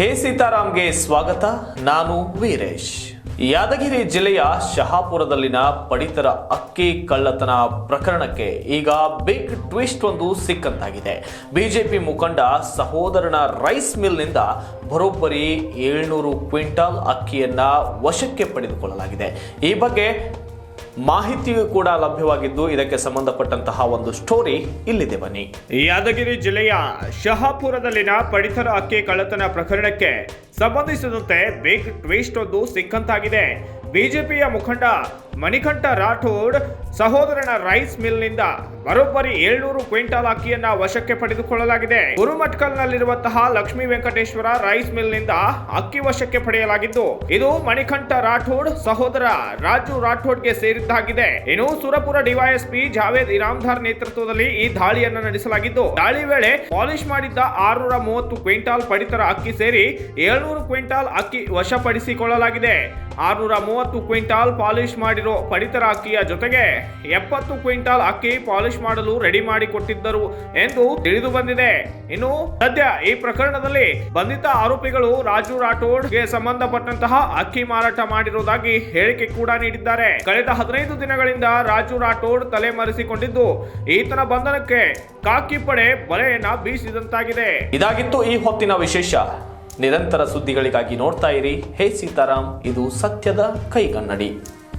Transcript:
ಹೇ ಸೀತಾರಾಮ್ಗೆ ಸ್ವಾಗತ, ನಾನು ವೀರೇಶ್. ಯಾದಗಿರಿ ಜಿಲ್ಲೆಯ ಶಹಾಪುರದಲ್ಲಿನ ಪಡಿತರ ಅಕ್ಕಿ ಕಳ್ಳತನ ಪ್ರಕರಣಕ್ಕೆ ಈಗ ಬಿಗ್ ಟ್ವಿಸ್ಟ್ ಒಂದು ಸಿಕ್ಕಂತಾಗಿದೆ. ಬಿಜೆಪಿ ಮುಖಂಡ ಸಹೋದರನ ರೈಸ್ ಮಿಲ್ನಿಂದ ಬರೋಬ್ಬರಿ ಏಳ್ನೂರು ಕ್ವಿಂಟಾಲ್ ಅಕ್ಕಿಯನ್ನ ವಶಕ್ಕೆ ಪಡೆದುಕೊಳ್ಳಲಾಗಿದೆ. ಈ ಬಗ್ಗೆ ಮಾಹಿತಿಯೂ ಕೂಡ ಲಭ್ಯವಾಗಿದ್ದು ಇದಕ್ಕೆ ಸಂಬಂಧಪಟ್ಟಂತಹ ಒಂದು ಸ್ಟೋರಿ ಇಲ್ಲಿದೆ ಬನ್ನಿ. ಯಾದಗಿರಿ ಜಿಲ್ಲೆಯ ಶಹಾಪುರದಲ್ಲಿನ ಪಡಿತರ ಅಕ್ಕಿ ಕಳ್ಳತನ ಪ್ರಕರಣಕ್ಕೆ ಸಂಬಂಧಿಸಿದಂತೆ ಬಿಗ್ ಟ್ವಿಸ್ಟ್ ಒಂದು ಸಿಕ್ಕಂತಾಗಿದೆ. ಬಿಜೆಪಿಯ ಮುಖಂಡ ಮಣಿಕಂಠ ರಾಠೋಡ್ ಸಹೋದರನ ರೈಸ್ ಮಿಲ್ನಿಂದ ಬರೋಬ್ಬರಿ ಏಳ್ನೂರು ಕ್ವಿಂಟಾಲ್ ಅಕ್ಕಿಯನ್ನ ವಶಕ್ಕೆ ಪಡೆದುಕೊಳ್ಳಲಾಗಿದೆ. ಗುರುಮಟ್ಕಲ್ನಲ್ಲಿರುವಂತಹ ಲಕ್ಷ್ಮೀ ವೆಂಕಟೇಶ್ವರ ರೈಸ್ ಮಿಲ್ನಿಂದ ಅಕ್ಕಿ ವಶಕ್ಕೆ ಪಡೆಯಲಾಗಿದ್ದು, ಇದು ಮಣಿಕಂಠ ರಾಠೋಡ್ ಸಹೋದರ ರಾಜು ರಾಠೋಡ್ಗೆ ಸೇರಿದ್ದಾಗಿದೆ. ಇನ್ನು ಸುರಪುರ ಡಿವೈಎಸ್ಪಿ ಜಾವೇದ್ ಇರಾಮ್ದಾರ್ ನೇತೃತ್ವದಲ್ಲಿ ಈ ದಾಳಿಯನ್ನು ನಡೆಸಲಾಗಿದ್ದು, ದಾಳಿ ವೇಳೆ ಪಾಲಿಶ್ ಮಾಡಿದ್ದ ಆರುನೂರ ಮೂವತ್ತು ಕ್ವಿಂಟಾಲ್ ಪಡಿತರ ಅಕ್ಕಿ ಸೇರಿ ಏಳ್ನೂರು ಕ್ವಿಂಟಾಲ್ ಅಕ್ಕಿ ವಶಪಡಿಸಿಕೊಳ್ಳಲಾಗಿದೆ. ಆರುನೂರ ಮೂವತ್ತು ಕ್ವಿಂಟಾಲ್ ಪಾಲಿಶ್ ಮಾಡಿರೋ ಪಡಿತರ ಅಕ್ಕಿಯ ಜೊತೆಗೆ ಎಪ್ಪತ್ತು ಕ್ವಿಂಟಾಲ್ ಅಕ್ಕಿ ಪಾಲಿಶ್ ಮಾಡಲು ರೆಡಿ ಮಾಡಿ ಕೊಟ್ಟಿದ್ದರು ಎಂದು ತಿಳಿದು ಬಂದಿದೆ. ಇನ್ನು ಸದ್ಯ ಈ ಪ್ರಕರಣದಲ್ಲಿ ಬಂಧಿತ ಆರೋಪಿಗಳು ರಾಜು ರಾಠೋಡ್ಗೆ ಸಂಬಂಧಪಟ್ಟಂತಹ ಅಕ್ಕಿ ಮಾರಾಟ ಮಾಡಿರುವುದಾಗಿ ಹೇಳಿಕೆ ಕೂಡ ನೀಡಿದ್ದಾರೆ. ಕಳೆದ ಹದಿನೈದು ದಿನಗಳಿಂದ ರಾಜು ರಾಠೋಡ್ ತಲೆಮರೆಸಿಕೊಂಡಿದ್ದು, ಈತನ ಬಂಧನಕ್ಕೆ ಕಾಕಿ ಪಡೆ ಬಲೆಯನ್ನ ಬೀಸಿದಂತಾಗಿದೆ. ಇದಾಗಿತ್ತು ಈ ಹೊತ್ತಿನ ವಿಶೇಷ. ನಿರಂತರ ಸುದ್ದಿಗಳಿಗಾಗಿ ನೋಡ್ತಾ ಇರಿ. ಹೇ ಸೀತಾರಾಮ್ ಇದು ಸತ್ಯದ ಕೈಗನ್ನಡಿ.